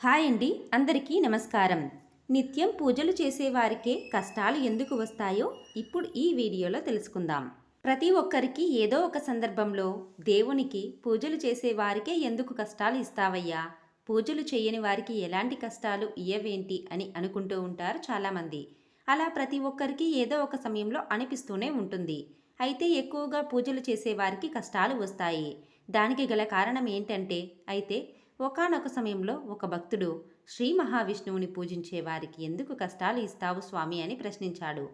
Hi అండి అందరికీ నమస్కారం. నిత్యం పూజలు చేసేవారికే కష్టాలు ఎందుకు వస్తాయో ఇప్పుడు ఈ వీడియోలో తెలుసుకుందాం. ప్రతి ఒక్కరికి ఏదో ఒక సందర్భంలో దేవునికి పూజలు చేసేవారికే ఎందుకు కష్టాలు ఇస్తావయ్యా? పూజలు చేయని వారికి ఎలాంటి కష్టాలు ఇయ్యవేంటి అని అనుకుంటూ ఉంటారు చాలామంది. అలా ప్రతి ఒక్కరికి ఏదో ఒక సమయంలో అనిపిస్తూనే ఉంటుంది. అయితే ఎక్కువగా పూజలు చేసేవారికి కష్టాలు వస్తాయి. దానికి గల కారణం ఏంటంటే అయితే ఒకానొక సమయంలో ఒక భక్తుడు శ్రీ మహావిష్ణువుని పూజించే వారికి ఎందుకు కష్టాలు ఇస్తావు స్వామి అని ప్రశ్నించాడు.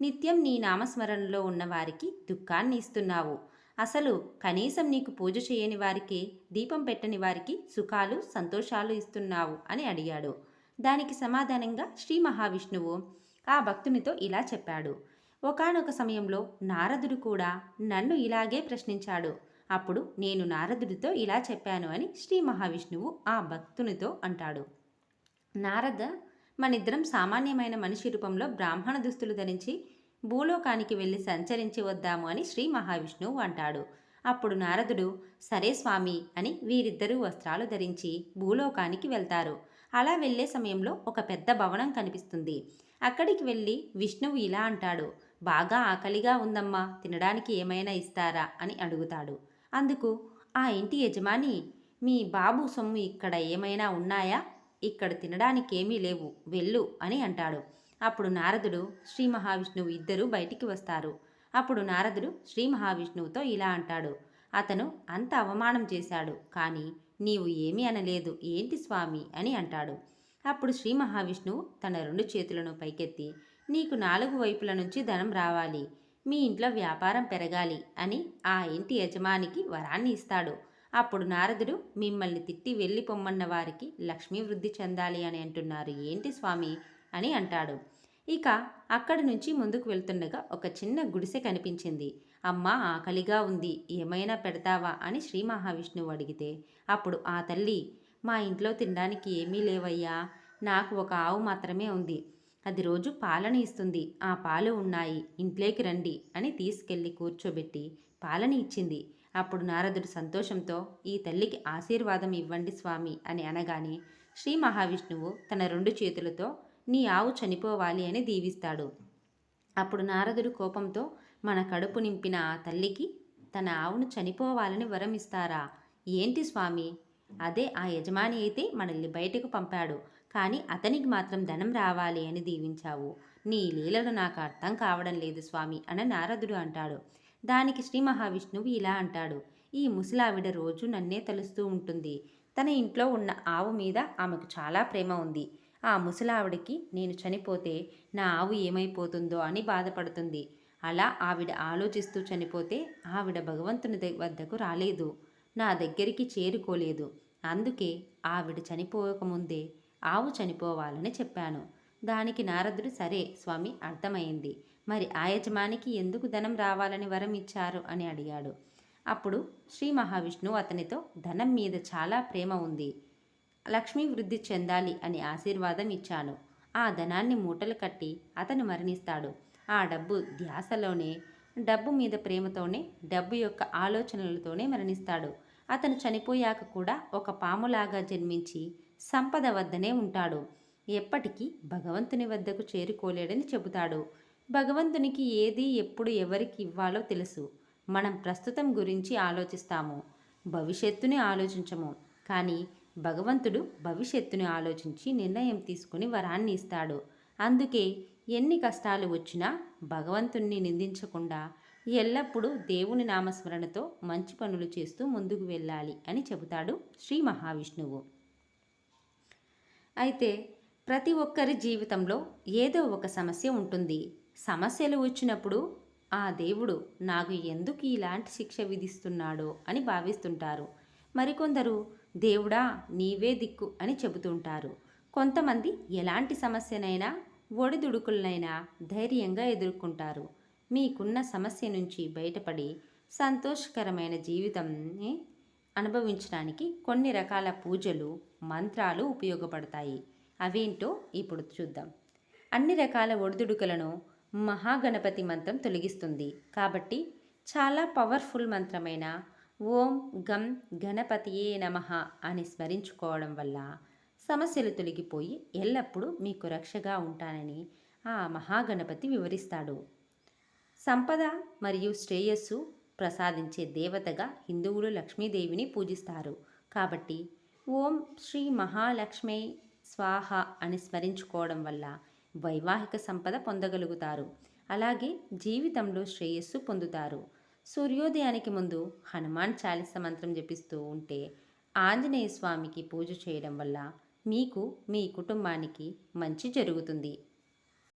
నిత్యం నీ నామస్మరణలో ఉన్న వారికి దుఃఖాన్ని ఇస్తున్నావు. అసలు కనీసం నీకు పూజ చేయని వారికి దీపం పెట్టని వారికి సుఖాలు సంతోషాలు ఇస్తున్నావు అని అడిగాడు. దానికి సమాధానంగా శ్రీ మహావిష్ణువు ఆ భక్తునితో ఇలా చెప్పాడు. ఒకానొక సమయంలో నారదుడు కూడా నన్ను ఇలాగే ప్రశ్నించాడు. అప్పుడు నేను నారదుడితో ఇలా చెప్పాను అని శ్రీ మహావిష్ణువు ఆ భక్తునితో అంటాడు. నారద మనిద్దరం సామాన్యమైన మనిషి రూపంలో బ్రాహ్మణ దుస్తులు ధరించి భూలోకానికి వెళ్ళి సంచరించి వద్దాము అని శ్రీ మహావిష్ణువు అంటాడు. అప్పుడు నారదుడు సరే స్వామి అని వీరిద్దరూ వస్త్రాలు ధరించి భూలోకానికి వెళ్తారు. అలా వెళ్ళే సమయంలో ఒక పెద్ద భవనం కనిపిస్తుంది. అక్కడికి వెళ్ళి విష్ణువు ఇలా అంటాడు బాగా ఆకలిగా ఉందమ్మా తినడానికి ఏమైనా ఇస్తారా? అని అడుగుతాడు. అందుకు ఆ ఇంటి యజమాని మీ బాబు సొమ్ము ఇక్కడ ఏమైనా ఉన్నాయా? ఇక్కడ తినడానికి ఏమీ లేవు వెళ్ళు అని అంటాడు. అప్పుడు నారదుడు శ్రీ మహావిష్ణువు ఇద్దరూ బయటికి వస్తారు అప్పుడు నారదుడు శ్రీ మహావిష్ణువుతో ఇలా అంటాడు. అతను అంత అవమానం చేశాడు కానీ నీవు ఏమీ అనలేదు ఏంటి స్వామి అని అంటాడు. అప్పుడు శ్రీ మహావిష్ణువు తన రెండు చేతులను పైకెత్తి నీకు నాలుగు వైపుల నుంచి ధనం రావాలి. మీ ఇంట్లో వ్యాపారం పెరగాలి అని ఆ ఇంటి యజమానికి వరాన్ని ఇస్తాడు. అప్పుడు నారదుడు మిమ్మల్ని తిట్టి వెళ్ళి పొమ్మన్న వారికి లక్ష్మీ వృద్ధి చెందాలి అని అంటున్నారు. ఏంటి స్వామి? అని అంటాడు. ఇక అక్కడి నుంచి ముందుకు వెళ్తుండగా ఒక చిన్న గుడిసె కనిపించింది. అమ్మ ఆకలిగా ఉంది. ఏమైనా పెడతావా? అని శ్రీ మహావిష్ణువు అడిగితే అప్పుడు ఆ తల్లి మా ఇంట్లో తినడానికి ఏమీ లేవయ్యా. నాకు ఒక ఆవు మాత్రమే ఉంది. అది రోజు పాలని ఇస్తుంది. ఆ పాలు ఉన్నాయి. ఇంట్లోకి రండి అని తీసుకెళ్ళి కూర్చోబెట్టి పాలని ఇచ్చింది. అప్పుడు నారదుడు సంతోషంతో ఈ తల్లికి ఆశీర్వాదం ఇవ్వండి స్వామి అని అనగానే శ్రీ మహావిష్ణువు తన రెండు చేతులతో నీ ఆవు చనిపోవాలి అని దీవిస్తాడు. అప్పుడు నారదుడు కోపంతో మన కడుపు నింపిన ఆ తల్లికి తన ఆవును చనిపోవాలని వరం ఇస్తారా ఏంటి స్వామి? అదే ఆ యజమాని అయితే మనల్ని బయటకు పంపాడు. కానీ అతనికి మాత్రం ధనం రావాలి అని దీవించావు. నీ లీలలు నాకు అర్థం కావడం లేదు స్వామి అని నారదుడు అంటాడు. దానికి శ్రీ మహావిష్ణువు ఇలా అంటాడు. ఈ ముసలావిడ రోజు నన్నే తలుస్తూ ఉంటుంది. తన ఇంట్లో ఉన్న ఆవు మీద ఆమెకు చాలా ప్రేమ ఉంది. ఆ ముసలావిడకి నేను చనిపోతే నా ఆవు ఏమైపోతుందో అని బాధపడుతుంది. అలా ఆవిడ ఆలోచిస్తూ చనిపోతే ఆవిడ భగవంతుని వద్దకు రాలేదు. నా దగ్గరికి చేరుకోలేదు. అందుకే ఆవిడ చనిపోకముందే ఆవు చనిపోవాలని చెప్పాను. దానికి నారదుడు సరే స్వామి అర్థమైంది. మరి ఆ యజమానికి ఎందుకు ధనం రావాలని వరం ఇచ్చారు? అని అడిగాడు. అప్పుడు శ్రీ మహావిష్ణువు అతనితో ధనం మీద చాలా ప్రేమ ఉంది. లక్ష్మీ వృద్ధి చెందాలి అని ఆశీర్వాదం ఇచ్చాను. ఆ ధనాన్ని మూటలు కట్టి అతను మరణిస్తాడు. ఆ డబ్బు ధ్యాసలోనే డబ్బు మీద ప్రేమతోనే డబ్బు యొక్క ఆలోచనలతోనే మరణిస్తాడు. అతను చనిపోయాక కూడా ఒక పాములాగా జన్మించి సంపద వద్దనే ఉంటాడు. ఎప్పటికీ భగవంతుని వద్దకు చేరుకోలేడని చెబుతాడు. భగవంతునికి ఏది ఎప్పుడు ఎవరికి ఇవ్వాలో తెలుసు. మనం ప్రస్తుతం గురించి ఆలోచిస్తాము. భవిష్యత్తుని ఆలోచించము. కానీ భగవంతుడు భవిష్యత్తుని ఆలోచించి నిర్ణయం తీసుకుని వరాన్ని ఇస్తాడు. అందుకే ఎన్ని కష్టాలు వచ్చినా భగవంతుణ్ణి నిందించకుండా ఎల్లప్పుడూ దేవుని నామస్మరణతో మంచి పనులు చేస్తూ ముందుకు వెళ్ళాలి అని చెబుతాడు శ్రీ మహావిష్ణువు. అయితే ప్రతి ఒక్కరి జీవితంలో ఏదో ఒక సమస్య ఉంటుంది. సమస్యలు వచ్చినప్పుడు ఆ దేవుడు నాకు ఎందుకు ఇలాంటి శిక్ష విధిస్తున్నాడో అని భావిస్తుంటారు. మరికొందరు దేవుడా నీవే దిక్కు అని చెబుతుంటారు. కొంతమంది ఎలాంటి సమస్యనైనా ఒడిదుడుకులనైనా ధైర్యంగా ఎదుర్కొంటారు. మీకున్న సమస్య నుంచి బయటపడి సంతోషకరమైన జీవితం అనుభవించడానికి కొన్ని రకాల పూజలు మంత్రాలు ఉపయోగపడతాయి. అవేంటో ఇప్పుడు చూద్దాం. అన్ని రకాల ఒడిదుడుకులను మహాగణపతి మంత్రం తొలగిస్తుంది. కాబట్టి చాలా పవర్ఫుల్ మంత్రమైన ఓం గం గణపతియే నమః అని స్మరించుకోవడం వల్ల సమస్యలు తొలగిపోయి ఎల్లప్పుడూ మీకు రక్షగా ఉంటానని ఆ మహాగణపతి వివరిస్తాడు. సంపద మరియు శ్రేయస్సు ప్రసాదించే దేవతగా హిందువులు లక్ష్మీదేవిని పూజిస్తారు. కాబట్టి ఓం శ్రీ మహాలక్ష్మి స్వాహ అని స్మరించుకోవడం వల్ల వైవాహిక సంపద పొందగలుగుతారు. అలాగే జీవితంలో శ్రేయస్సు పొందుతారు. సూర్యోదయానికి ముందు హనుమాన్ చాలీస మంత్రం జపిస్తూ ఉంటే ఆంజనేయ స్వామికి పూజ చేయడం వల్ల మీకు మీ కుటుంబానికి మంచి జరుగుతుంది.